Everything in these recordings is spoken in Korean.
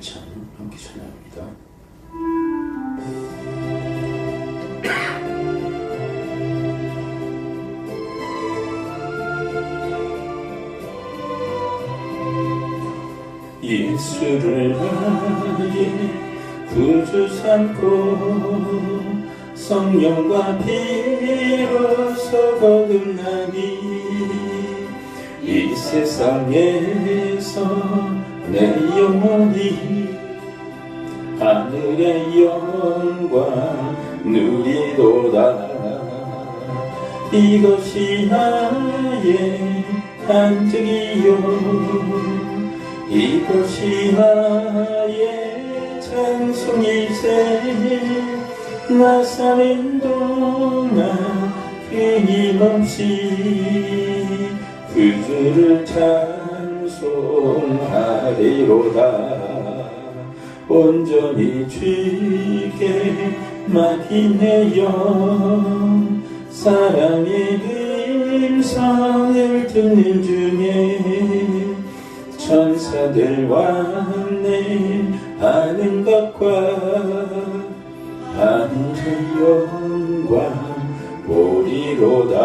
8장 함께 찬양합니다. 예수를 나의 구주 삼고 성령과 피로서 거듭나니 이 세상에서 내 영혼이 하늘의 영광 누리도다 이것이 나의 간증이요. 이것이 나의 찬송이세. 나 사는 동안 끊임없이 그주를 찬 송하리로다 온전히 주께 맡기네요. 사랑의 음성을 듣는 중에 천사들과 내 하는 것과 하늘의 영광 보리로다.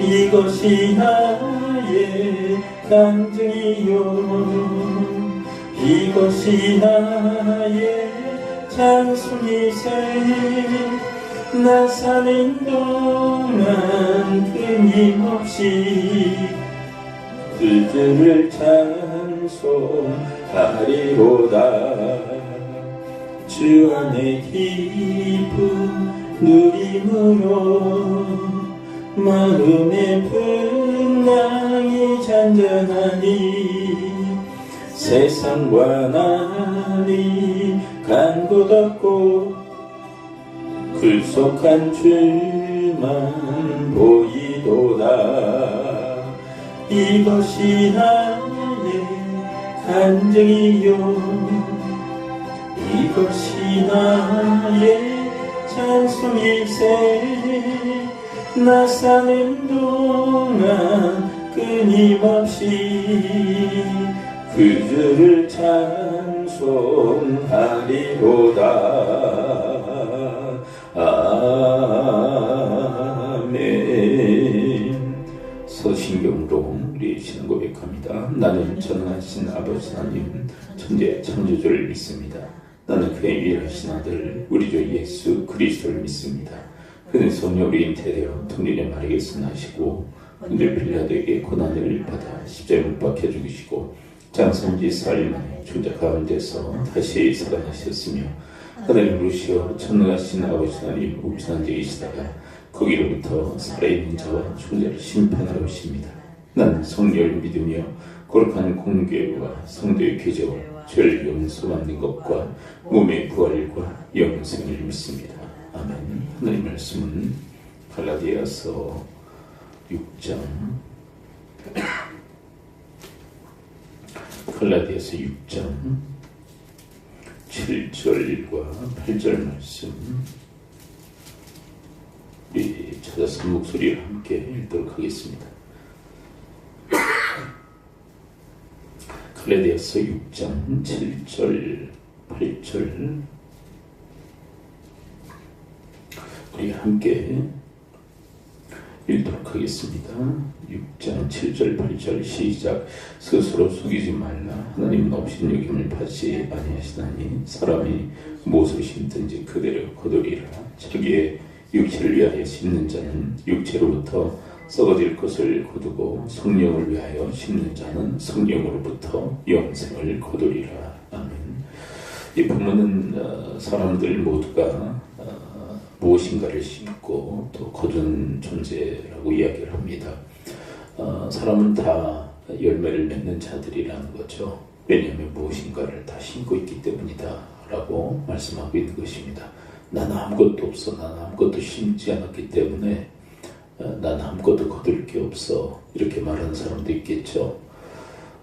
이것이 나 의 간증이요. 이것이 나의 찬송이세 나 사는 동안 끊임없이 그들을 찬송하리로다. 주 안에 기쁨 누림으로 마음의 풍랑이 잔잔하니 세상과 나니 간곳 없고 불속한 줄만 보이도다. 이것이 나의 간증이요. 이것이 나의 찬송일세 나 사는 동안 끊임없이 그들을 찬송하리로다. 아멘. 서신경으로 우리 신앙 고백합니다. 나는 전능하신 아버지 하나님 천재 창조주를 믿습니다. 나는 그의 위하신 아들 우리 주 예수 그리스도를 믿습니다 성령 우리 인태되어 통일의 말에게서 나시고 흔들 빌라도에게 고난을 받아 십자에 못 박혀 죽으시고 장성지 사흘 만에 존재 가운데서 다시 살아나셨으며 하나님 부르시어 천능하신 아버지 하나님 우편한 자이시다가 거기로부터 살아있는 자와 죽은 자를 심판하러 오십니다. 나는 성령을 믿으며 거룩한 공교회와 성도의 교제와 죄를 용서받는 것과 몸의 부활과 영생을 믿습니다. 아멘. 하나님 말씀은 갈라디아서 6장 갈라디아서 6장 7절과 8절 말씀 우리 찾아서 목소리와 함께 읽도록 하겠습니다. 갈라디아서 6장 7절 8절 우리 함께 읽도록 하겠습니다. 6장 7절 8절 시작. 스스로 속이지 말라. 하나님은 없인 여김을 받지 아니하시나니 사람이 무엇을 심든지 그대로 거두리라. 자기의 육체를 위하여 심는 자는 육체로부터 썩어질 것을 거두고 성령을 위하여 심는 자는 성령으로부터 영생을 거두리라. 아멘. 이 부분은 어, 사람들 모두가 어, 무엇인가를 심고 또 거둔 존재라고 이야기를 합니다. 어, 사람은 다 열매를 맺는 자들이라는 거죠. 왜냐하면 무엇인가를 다 심고 있기 때문이다라고 말씀하고 있는 것입니다. 나는 아무것도 없어, 나는 아무것도 심지 않았기 때문에 어, 나는 아무것도 거둘 게 없어 이렇게 말하는 사람도 있겠죠.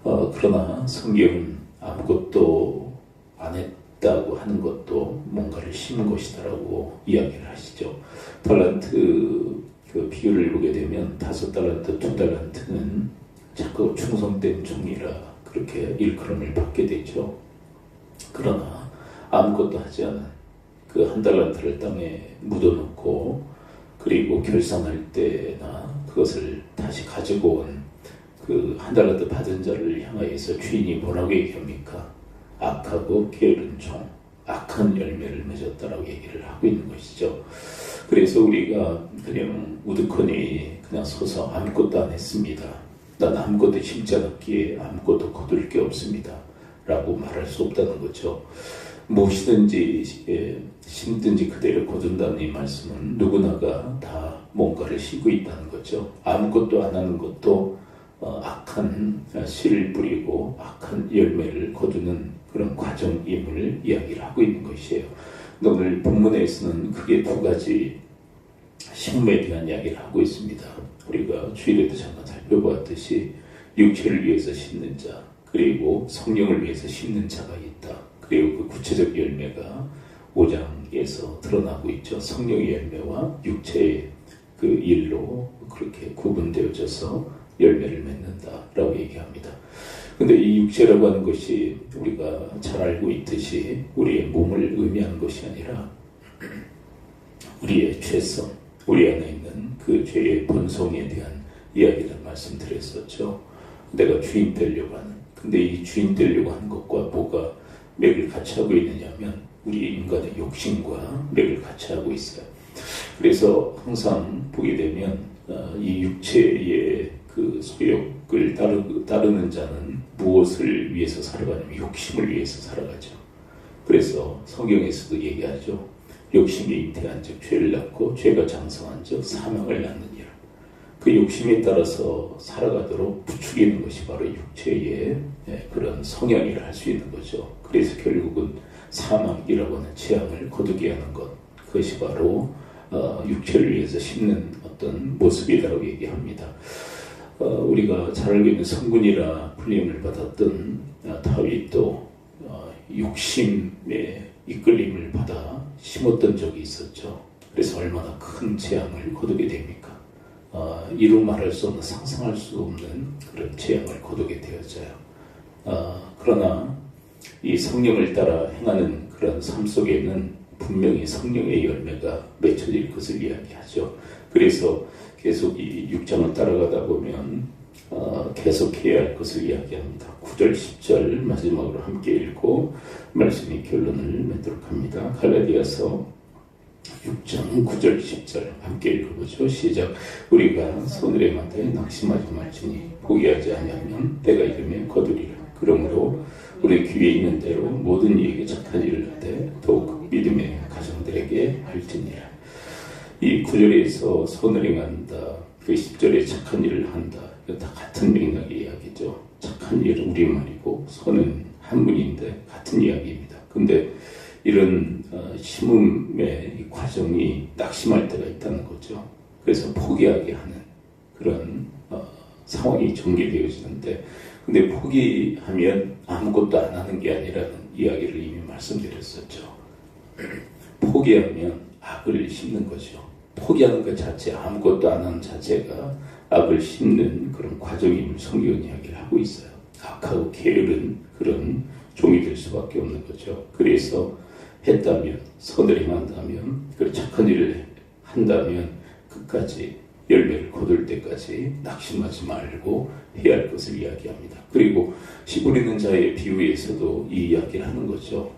어, 그러나 성경은 아무것도 안 했 다고 하는 것도 뭔가를 심은 것이다라고 이야기를 하시죠. 달란트 그 비율을 보게 되면 다섯 달란트, 두 달란트는 자꾸 충성된 종이라 그렇게 일컬음을 받게 되죠. 그러나 아무것도 하지 않은 그 한 달란트를 땅에 묻어놓고 그리고 결산할 때나 그것을 다시 가지고 온 그 한 달란트 받은 자를 향하여서 주인이 뭐라고 얘기합니까? 악하고 게으른 종, 악한 열매를 맺었다라고 얘기를 하고 있는 것이죠. 그래서 우리가 그냥 우두커니 그냥 서서 아무것도 안 했습니다. 난 아무것도 심지 않았기에 아무것도 거둘 게 없습니다. 라고 말할 수 없다는 거죠. 무엇이든지 예, 심든지 그대로 거둔다는 이 말씀은 누구나가 다 뭔가를 쉬고 있다는 거죠. 아무것도 안 하는 것도 어, 악한 씨를 뿌리고 악한 열매를 거두는 그런 과정임을 이야기를 하고 있는 것이에요. 오늘 본문에서는 크게 두 가지 식물에 대한 이야기를 하고 있습니다. 우리가 주일에도 잠깐 살펴보았듯이 육체를 위해서 심는 자, 그리고 성령을 위해서 심는 자가 있다. 그리고 그 구체적 열매가 5장에서 드러나고 있죠. 성령의 열매와 육체의 그 일로 그렇게 구분되어져서 열매를 맺는다라고 얘기합니다. 근데 이 육체라고 하는 것이 우리가 잘 알고 있듯이 우리의 몸을 의미하는 것이 아니라 우리의 죄성, 우리 안에 있는 그 죄의 본성에 대한 이야기를 말씀드렸었죠. 내가 주인 되려고 하는. 근데 이 주인 되려고 하는 것과 뭐가 맥을 같이 하고 있느냐면 우리 인간의 욕심과 맥을 같이 하고 있어요. 그래서 항상 보게 되면 어, 이 육체의 그 소욕을 따르, 따르는 자는 무엇을 위해서 살아가냐면 욕심을 위해서 살아가죠. 그래서 성경에서도 얘기하죠. 욕심이 잉태한 즉 죄를 낳고 죄가 장성한 즉 사망을 낳느니라. 그 욕심에 따라서 살아가도록 부추기는 것이 바로 육체의 예, 그런 성향이라 할 수 있는 거죠. 그래서 결국은 사망이라고 하는 재앙을 거두게 하는 것 그것이 바로 어, 육체를 위해서 심는 어떤 모습이라고 얘기합니다. 어, 우리가 잘 알고 있는 성군이라 불림을 받았던 어, 다윗도 어, 욕심의 이끌림을 받아 심었던 적이 있었죠. 그래서 얼마나 큰 재앙을 거두게 됩니까? 어, 이루 말할 수 없는 상상할 수 없는 그런 재앙을 거두게 되었어요. 어, 그러나 이 성령을 따라 행하는 그런 삶 속에는 분명히 성령의 열매가 맺혀질 것을 이야기하죠. 그래서 계속 이 6장을 따라가다 보면 어, 계속해야 할 것을 이야기합니다. 9절, 10절 마지막으로 함께 읽고 말씀의 결론을 맺도록 합니다. 갈라디아서 6장 9절 10절 함께 읽어보죠. 시작. 우리가 손을의 만타에 낙심하지 말지니 포기하지 아니하면 내가 이름에 거두리라. 그러므로 우리 귀에 있는 대로 모든 이에게 착한 일을 하되 더욱 믿음의 가정들에게 할지니라. 이 구절에서 선을 행한다. 그 10절에 착한 일을 한다. 이거 다 같은 맥락의 이야기죠. 착한 일은 우리말이고 선은 한문인데 같은 이야기입니다. 근데 이런 어, 심음의 과정이 낙심할 때가 있다는 거죠. 그래서 포기하게 하는 그런 어, 상황이 전개되어지는데 근데 포기하면 아무것도 안 하는 게 아니라는 이야기를 이미 말씀드렸었죠. 포기하면 악을 심는 거죠. 포기하는 것 자체, 아무것도 안 하는 자체가 악을 심는 그런 과정임을 성경 이야기를 하고 있어요. 악하고 게으른 그런 종이 될 수밖에 없는 거죠. 그래서 했다면, 선을 행한다면, 그 착한 일을 한다면 끝까지 열매를 거둘 때까지 낙심하지 말고 해야 할 것을 이야기합니다. 그리고 시부리는 자의 비유에서도 이 이야기를 하는 거죠.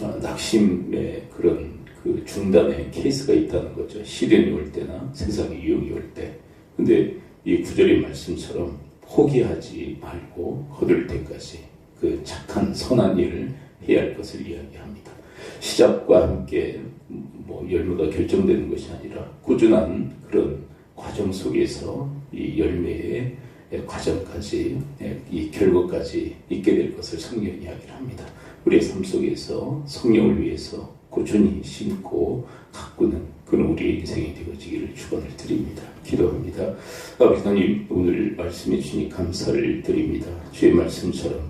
아, 낙심의 그런 그 중단에 케이스가 있다는 거죠. 시련이 올 때나 세상의 유혹이 올 때. 근데 이 구절의 말씀처럼 포기하지 말고 거둘 때까지 그 착한 선한 일을 해야 할 것을 이야기합니다. 시작과 함께 뭐 열매가 결정되는 것이 아니라 꾸준한 그런 과정 속에서 이 열매의 과정까지 이 결과까지 있게 될 것을 성경 이야기를 합니다. 우리의 삶 속에서 성령을 위해서 꾸준히 심고 가꾸는 그런 우리의 인생이 되어지기를 축원을 드립니다. 기도합니다. 아버지 하나님 오늘 말씀해 주시니 감사를 드립니다. 주의 말씀처럼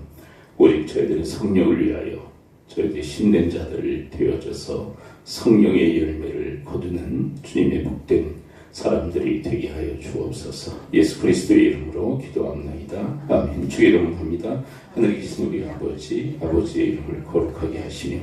오직 저희들은 성령을 위하여 저희들이 신낸 자들을 되어져서 성령의 열매를 거두는 주님의 복된 사람들이 되게 하여 주옵소서. 예수 그리스도의 이름으로 기도합나이다. 아멘. 주의 이름 을 합니다. 하늘에 계신 우리 아버지, 아버지의 이름을 거룩하게 하시며,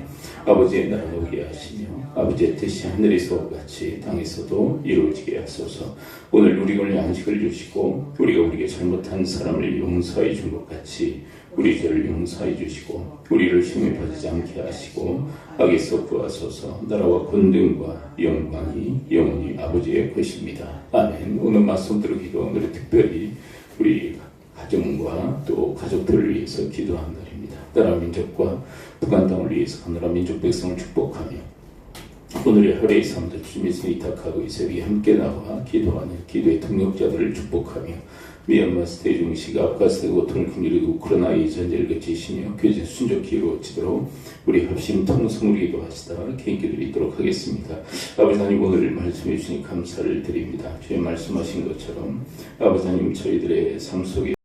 아버지의 나라가 오게 하시며, 아버지의 뜻이 하늘에서와 같이 땅에서도 이루어지게 하소서. 오늘 우리 오늘 양식을 주시고, 우리가 우리에게 잘못한 사람을 용서해 준 것 같이, 우리 죄를 용서해 주시고 우리를 시험에 빠지지 않게 하시고 악에서 구하소서 나라와 권능과 영광이 영원히 아버지의 것입니다. 아멘. 오늘 말씀대로 기도 오늘은 특별히 우리 가정과 또 가족들을 위해서 기도한 날입니다. 나라 민족과 북한 땅을 위해서 하나라 민족 백성을 축복하며 오늘의 하루의 삶도 주님의 손에 이탁하고 이 새벽에 함께 나와 기도하는 기도의 동력자들을 축복하며 미얀마 스테이중 시가 아프가스탄 고통을 긍휼히도 우크라이나의 전쟁을 그치시며 교제 순적히 이루어지도록 우리 합심 통성으로 기도하시다 개인 기도드리도록 하겠습니다. 아버지 하나님 오늘 말씀해 주시니 감사를 드립니다. 주의 말씀하신 것처럼 아버지 하나님 저희들의 삶 속에